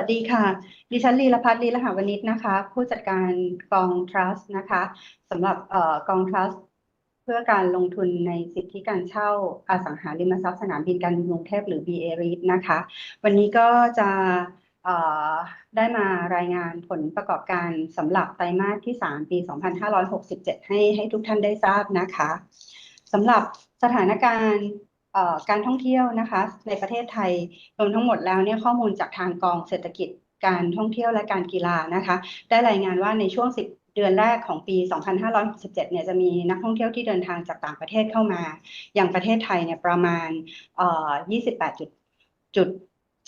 วัสดีค่ะ ดิฉันลีลพัฒน์ลีลหาวณิชนะคะ ผู้จัดการกอง Trust นะคะสำหรับกอง Trust เพื่อการลงทุนในสิทธิการเช่าอสังหาริมทรัพย์สนามบินการบินกรุงเทพหรือ BA REIT นะคะ วันนี้ก็จะได้มารายงานผลประกอบการสำหรับไตรมาสที่ 3 ปี 2567 ให้ให้ทุกท่านได้ทราบนะคะสำหรับสถานการณ์ การท่องเที่ยวนะคะ ในประเทศไทยรวมทั้งหมดแล้วเนี่ยข้อมูลจากทางกองเศรษฐกิจการท่องเที่ยวและการกีฬานะคะ ได้รายงานว่าในช่วง 10 เดือนแรกของปี 2567 เนี่ยจะมีนักท่องเที่ยวที่เดินทางจากต่างประเทศเข้ามา อย่างประเทศไทยเนี่ยประมาณ 28จุด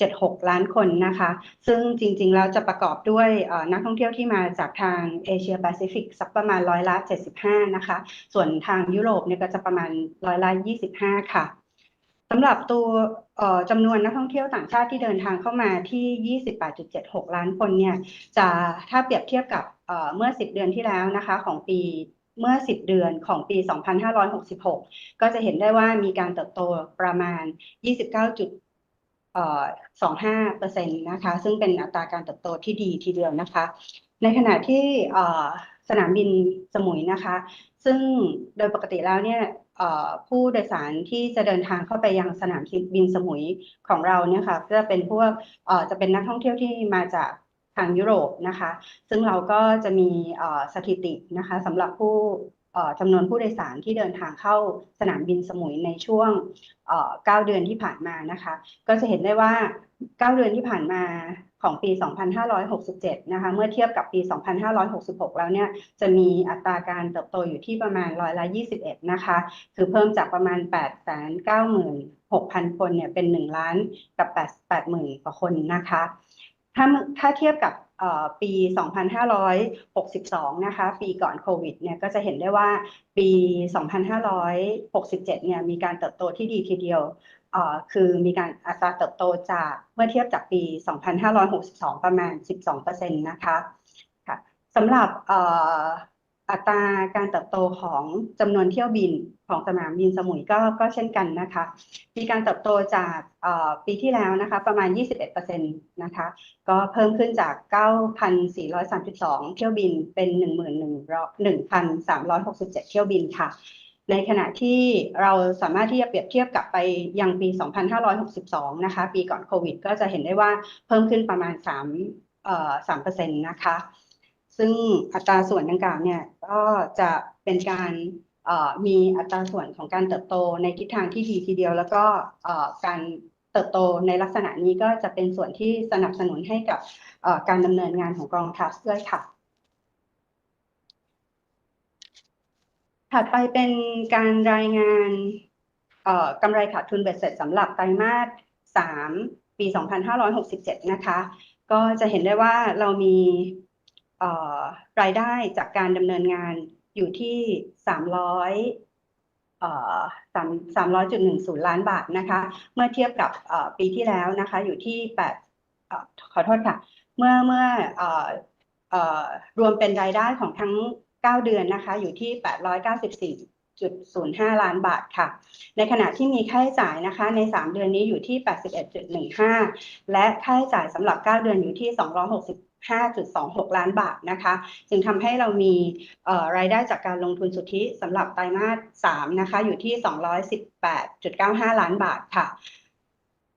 76 ล้านคนนะคะ ซึ่งจริงๆ แล้วจะประกอบด้วยนักท่องเที่ยวที่มาจากทางเอเชียแปซิฟิกสักประมาณร้อยละ 75 นะคะ ส่วนทางยุโรปเนี่ยก็จะประมาณร้อยละ 25 ค่ะ สำหรับตัวจำนวนนักท่องเที่ยวต่างชาติที่เดินทางเข้ามาที่ 28.76 ล้านคนเนี่ยจะถ้าเปรียบเทียบกับเมื่อ 10 เดือนที่แล้วนะคะของปีเมื่อ 10 เดือนของปี 2566 ก็จะเห็นได้ว่ามีการเติบโตประมาณ 29.25%นะคะ ซึ่งเป็นอัตราการเติบโตที่ดีทีเดียวนะคะ ในขณะที่ สนามบินสมุยนะคะ ซึ่งโดยปกติแล้วเนี่ยผู้โดยสารที่จะเดินทางเข้าไปยังสนามบินสมุยของเราเนี่ยค่ะก็เป็นพวกจะเป็นนักท่องเที่ยวที่มาจากทางยุโรปนะคะ ซึ่งเราก็จะมีสถิตินะคะสำหรับผู้จำนวนผู้โดยสารที่เดินทางเข้าสนามบินสมุยในช่วง 9 เดือนที่ผ่านมานะคะ ก็จะเห็นได้ว่า 9 เดือนที่ผ่านมา ของปี 2567 นะคะ เมื่อเทียบกับปี 2566 แล้วเนี่ย จะมีอัตราการเติบโตอยู่ที่ประมาณร้อยละ 21 นะคะ คือเพิ่มจากประมาณ 896,000 คนเนี่ย เป็น 1 ล้านกับ80,000 กว่าคนนะคะ ถ้าถ้าเทียบกับปี 2562 นะคะ ปีก่อนโควิด เนี่ย ก็จะเห็นได้ว่าปี 2567 เนี่ย มีการเติบโตที่ดีทีเดียว คือมีการอัตราเติบโตจากเมื่อเทียบจากปี 2562 ประมาณ 12%นะคะ ค่ะสำหรับ อัตราการเติบโตของจำนวนเที่ยวบินของสนามบินสมุยก็ก็เช่นกันนะคะ มีการเติบโตจากปีที่แล้วนะคะประมาณ 21%นะคะ ก็เพิ่มขึ้นจาก 9,432 เที่ยวบินเป็น 11,367 เที่ยวบินค่ะ ในขณะที่เราสามารถที่จะเปรียบเทียบกับไปยังปี 2562 นะคะ ปีก่อนโควิด ก็จะเห็นได้ว่าเพิ่มขึ้นประมาณ 3 3%นะคะ ซึ่งอัตราส่วนดังกล่าวเนี่ยก็จะเป็นการมีอัตราส่วนของการเติบโตในทิศทางที่ดีทีเดียว แล้วก็การเติบโตในลักษณะนี้ก็จะเป็นส่วนที่สนับสนุนให้กับการดำเนินงานของกองทัพด้วยค่ะ ถัดไปเป็นการรายงานกำไรขาดทุนเบ็ดเสร็จสำหรับไตรมาส 3 ปี 2567 นะคะ ก็จะเห็นได้ว่าเรามี รายได้จากการดำเนินงานอยู่ที่ 300เอ่อ3 300.10ล้านบาทนะคะ เมื่อเทียบกับปีที่แล้วนะคะ อยู่ที่8ขอโทษค่ะ เมื่อเมื่อรวมเป็นรายได้ของทั้ง 9 เดือนนะคะ อยู่ที่ 894.05 ล้านบาทค่ะ ในขณะที่มีค่าใช้จ่ายนะคะ ใน 3 เดือนนี้อยู่ที่ 81.15 และค่าใช้จ่ายสำหรับ 9 เดือนอยู่ที่ 5.26 ล้านบาทนะคะ จึงทำให้เรามีรายได้จากการลงทุนสุทธิสำหรับไตรมาส 3 นะคะ อยู่ที่ 218.95 ล้านบาทค่ะ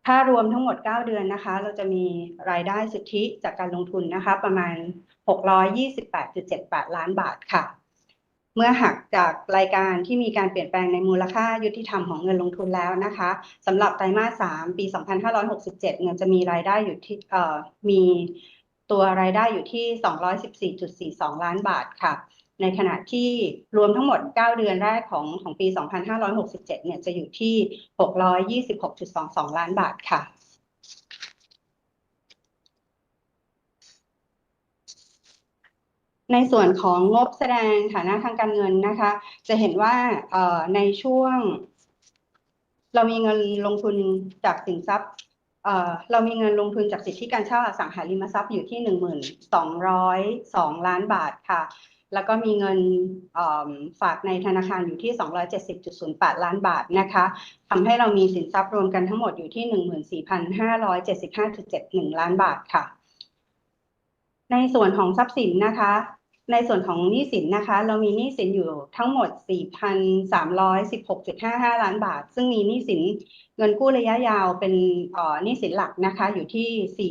ถ้ารวมทั้งหมด 9 เดือนนะคะ เราจะมีรายได้สุทธิจากการลงทุนนะคะ ประมาณ 628.78 ล้านบาทค่ะ เมื่อหักจากรายการที่มีการเปลี่ยนแปลงในมูลค่ายุติธรรมของเงินลงทุนแล้วนะคะสำหรับไตรมาส 3 ปี 2567 เนี่ยจะมีรายได้อยู่ที่มี ตัวรายได้อยู่ที่ 214.42 ล้านบาทค่ะ ในขณะที่รวมทั้งหมด 9 เดือนแรกของของปี 2567 เนี่ยจะอยู่ที่ 626.22 ล้านบาทค่ะในส่วนของงบแสดงฐานะทางการเงินนะคะ จะเห็นว่าในช่วง เรามีเงินลงทุนจากสินทรัพย์ เรามีเงินลงทุนจากสิทธิการเช่าอสังหาริมทรัพย์อยู่ที่หนึ่งหมื่นสองร้อยสองล้านบาทค่ะ แล้วก็มีเงินฝากในธนาคารอยู่ที่ 270.08 ล้านบาทนะคะทำให้เรามีสินทรัพย์รวมกันทั้งหมดอยู่ที่ 14,575.71 ล้านบาทค่ะ ในส่วนของทรัพย์สินนะคะ ในส่วนของหนี้สินนะคะ เรามีหนี้สินอยู่ทั้งหมด 4,316.55 ล้านบาท ซึ่งมีหนี้สินเงินกู้ระยะยาวเป็นหนี้สินหลักนะคะ อยู่ที่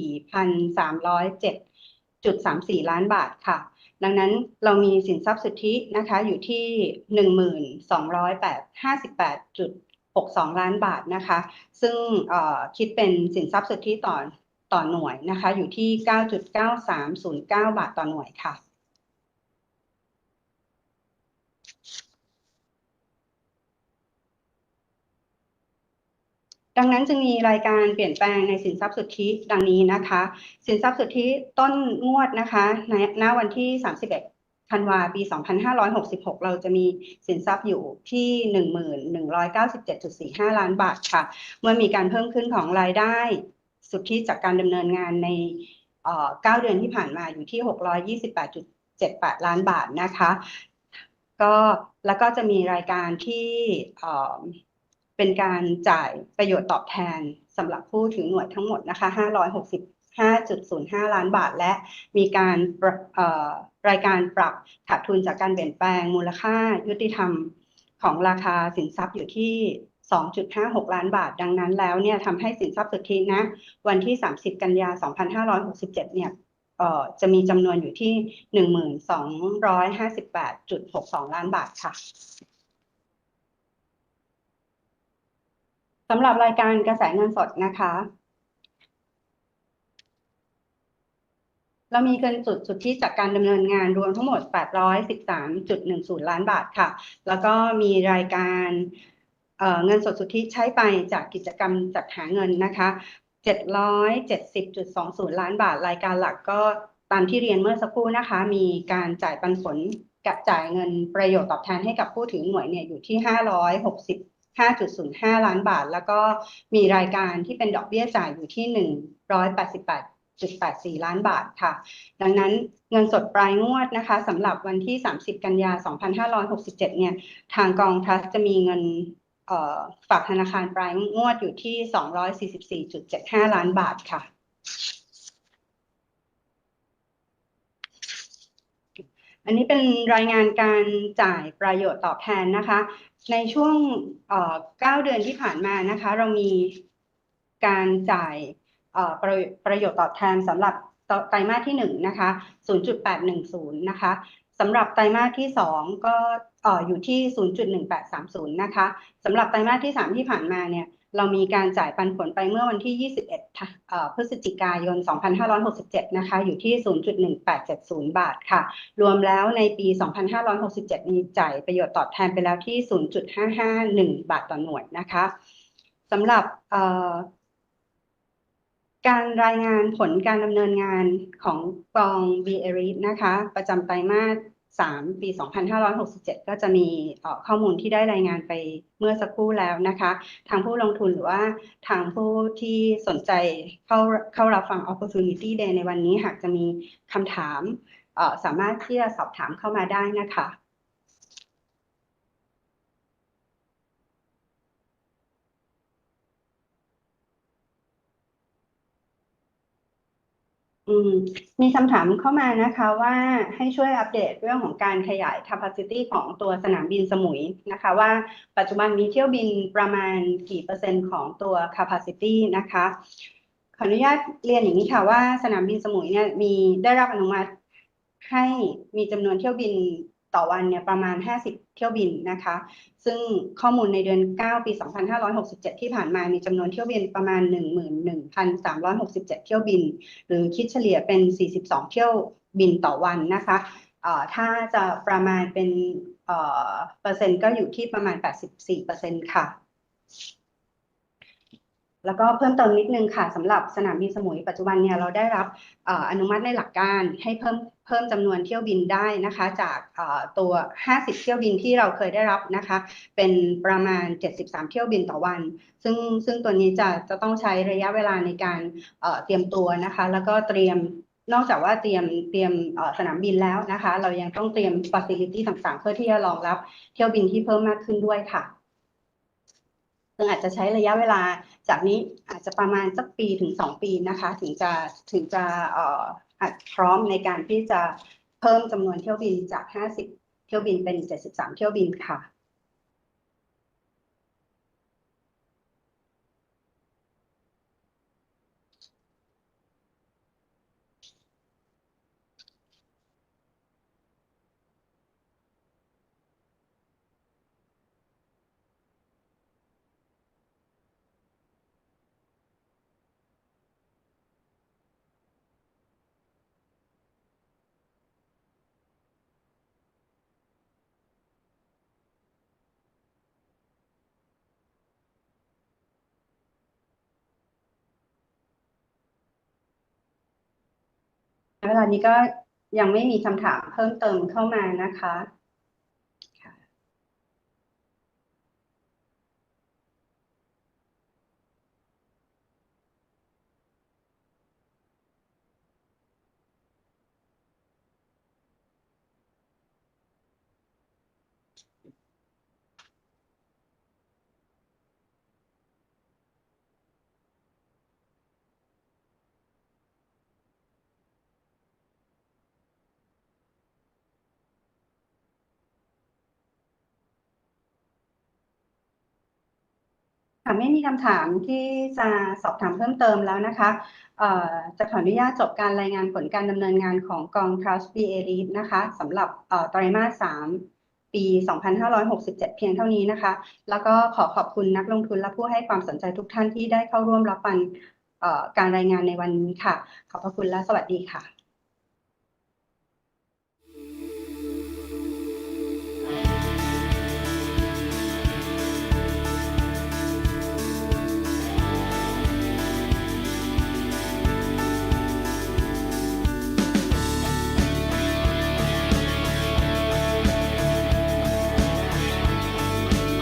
4,307.34 ล้านบาทค่ะ ดังนั้นเรามีสินทรัพย์สุทธินะคะอยู่ที่ 12,858.62 ล้านบาทนะคะ ซึ่งคิดเป็นสินทรัพย์สุทธิต่อต่อหน่วยนะคะ อยู่ที่ 9.9309 บาทต่อหน่วยค่ะ ดังนั้นจึงมีรายการเปลี่ยนแปลงในสินทรัพย์สุทธิดังนี้นะคะ สินทรัพย์สุทธิต้นงวดนะคะในณวันที่ 31 ธันวาปี 2566 เราจะมีสินทรัพย์อยู่ที่ 1197.45 ล้านบาทค่ะ เมื่อมีการเพิ่มขึ้นของรายได้สุทธิจากการดำเนินงานในเ9เดือนที่ผ่านมาอยู่ที่ 628.78 ล้านบาทนะคะ ก็แล้วก็จะมีรายการที่ เป็นการจ่ายประโยชน์ตอบแทนสำหรับผู้ถือหน่วยทั้งหมดนะคะ565.05 ล้านบาท และมีการปรับเอ่อรายการปรับขาดทุนจากการเปลี่ยนแปลงมูลค่ายุติธรรมของราคาสินทรัพย์อยู่ที่ 2.56 ล้านบาท ดังนั้นแล้วเนี่ยทำให้สินทรัพย์สุทธินะวันที่ 30 กันยา 2567 เนี่ยเอ่อจะมีจำนวนอยู่ที่ 1258.62 ล้านบาทค่ะ สำหรับรายการกระแสเงินสดนะคะ เรามีเงินสุดสุดทธิจากการดำเนินงานรวมทั้งหมด 813.10 ล้านบาทค่ะ แล้วก็มีรายการเเงินสดสุทธิใช้ไปจากกิจกรรมจัดหาเงินนะคะ 770.20 ล้านบาท รายการหลักก็ตามที่เรียนเมื่อสักครู่นะคะ มีการจ่ายปันผลกับจ่ายเงินประโยชน์ตอบแทนให้กับผู้ถือหน่วยเนี่ยอยู่ที่ 5.05 ล้านบาท แล้วก็มีรายการที่เป็นดอกเบี้ยจ่ายอยู่ที่ 188.84 ล้านบาทค่ะ ดังนั้นเงินสดปลายงวดนะคะสำหรับวันที่ 30 กันยา 2567 เนี่ย ทางกองทัพจะมีเงินฝากธนาคารปลายงวดอยู่ที่ 244.75 ล้านบาทค่ะ อันนี้เป็นรายงานการจ่ายประโยชน์ตอบแทนนะคะ ในช่วงเอ่อ9เดือนที่ผ่านมานะคะ เรามีการจ่ายประประโยชน์ตอบแทนสำหรับไตรมาสที่1นะคะ0.810นะคะ สำหรับไตรมาสที่ 2 ก็อยู่ที่ 0.1830 นะคะสำหรับไตรมาสที่ 3 ที่ผ่านมาเนี่ยเรามีการจ่ายปันผลไปเมื่อวันที่ 21 พฤศจิกายน 2567 นะคะ อยู่ที่ 0.1870 บาทค่ะ รวมแล้วในปี 2567 มีจ่ายประโยชน์ตอบแทนไปแล้วที่ 0.551 บาทต่อหน่วยนะคะสำหรับ การรายงานผลการดำเนินงานของกอง b a r i t นะคะ ประจำไตรมาส 3 ปี 2567 ก็จะมีข้อมูลที่ได้รายงานไปเมื่อสักครู่แล้วนะคะ ทางผู้ลงทุนหรือว่าทางผู้ที่สนใจเข้าเข้ารับฟัง Opportunity Day ในวันนี้หากจะมีคำถามสามารถที่จะสอบถามเข้ามาได้นะคะ อืมมีคำถามเข้ามานะคะว่าให้ช่วยอัปเดตเรื่องของการขยาย capacity ของตัวสนามบินสมุยนะคะ ว่าปัจจุบันมีเที่ยวบินประมาณกี่เปอร์เซ็นต์ของตัว capacity นะคะ ขออนุญาตเรียนอย่างนี้ค่ะว่าสนามบินสมุยเนี่ยมีได้รับอนุมัติให้มีจำนวนเที่ยวบิน ต่อวันเนี่ยประมาณ 50 เที่ยวบินนะคะ ซึ่งข้อมูลในเดือน 9 ปี 2567 ที่ผ่านมามีจำนวนเที่ยวบินประมาณ 11,367 เที่ยวบิน หรือคิดเฉลี่ยเป็น 42 เที่ยวบินต่อวันนะคะถ้าจะประมาณเป็นเปอร์เซ็นต์ก็อยู่ที่ประมาณ 84%ค่ะ แล้วก็เพิ่มเติมนิดนึงค่ะสำหรับสนามบินสมุยปัจจุบันเนี่ยเราได้รับอนุมัติในหลักการให้เพิ่มเพิ่มจำนวนเที่ยวบินได้นะคะจากตัว 50 เที่ยวบินที่เราเคยได้รับนะคะเป็นประมาณ 73 เที่ยวบินต่อวัน ซึ่งซึ่งตัวนี้จะจะต้องใช้ระยะเวลาในการเตรียมตัวนะคะแล้วก็เตรียมนอกจากว่าเตรียมเตรียมสนามบินแล้วนะคะ เรายังต้องเตรียมฟัซิลิตี้ต่างๆ เพื่อที่จะรองรับเที่ยวบินที่เพิ่มมากขึ้นด้วยค่ะ ซึ่งอาจจะใช้ระยะเวลาจากนี้อาจจะประมาณสักปีถึงสองปีนะคะ ถึงจะถึงจะเอ่อพร้อมในการที่จะเพิ่มจำนวนเที่ยวบินจาก 50 เที่ยวบินเป็น 73 เที่ยวบินค่ะ เวลานี้ก็ยังไม่มีคำถามเพิ่มเติมเข้ามานะคะ ค่ะไม่มีคำถามที่จะสอบถามเพิ่มเติมแล้วนะคะจะขออนุญาตจบการรายงานผลการดำเนินงานของกอง Trust BA Lead นะคะสำหรับไตรมาส 3 ปี 2567 เพียงเท่านี้นะคะ แล้วก็ขอขอบคุณนักลงทุนและผู้ให้ความสนใจทุกท่านที่ได้เข้าร่วมรับฟังการรายงานในวันนี้ค่ะ ขอบพระคุณและสวัสดีค่ะ